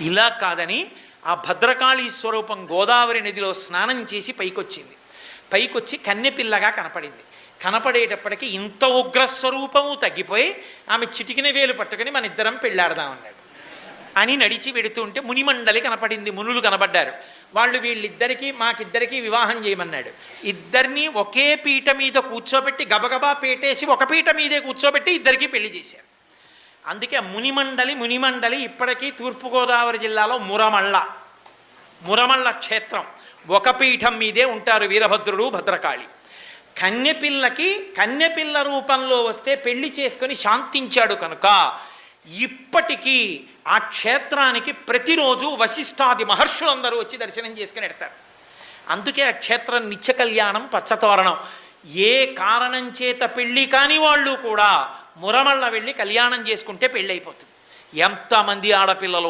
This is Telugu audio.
ఇలా కాదని ఆ భద్రకాళీ స్వరూపం గోదావరి నదిలో స్నానం చేసి పైకొచ్చింది. పైకొచ్చి కన్నెపిల్లగా కనపడింది. కనపడేటప్పటికి ఇంత ఉగ్రస్వరూపము తగ్గిపోయి ఆమె చిటికిన వేలు పట్టుకొని మన ఇద్దరం పెళ్ళాడదామన్నాడు అని నడిచి వెడుతుంటే మునిమండలి కనపడింది మునులు కనబడ్డారు. వాళ్ళు వీళ్ళిద్దరికీ మాకిద్దరికీ వివాహం చేయమన్నాడు. ఇద్దరినీ ఒకే పీట మీద కూర్చోబెట్టి గబగబా పీటేసి ఒక పీట మీదే కూర్చోబెట్టి ఇద్దరికీ పెళ్ళి చేశారు. అందుకే మునిమండలి మునిమండలి ఇప్పటికీ తూర్పుగోదావరి జిల్లాలో మురమళ్ళ. మురమళ్ళ క్షేత్రం. ఒక పీఠం మీదే ఉంటారు వీరభద్రుడు భద్రకాళి. కన్నెపిల్లకి కన్నెపిల్ల రూపంలో వస్తే పెళ్ళి చేసుకొని శాంతించాడు కనుక ఇప్పటికీ ఆ క్షేత్రానికి ప్రతిరోజు వశిష్ఠాది మహర్షులందరూ వచ్చి దర్శనం చేసుకుని ఎడతారు అందుకే ఆ క్షేత్రం నిత్య కళ్యాణం పచ్చతోరణం. ఏ కారణం చేత పెళ్ళి కాని వాళ్ళు కూడా మురమళ్ళ వెళ్ళి కళ్యాణం చేసుకుంటే పెళ్ళి అయిపోతుంది ఎంతమంది ఆడపిల్లలు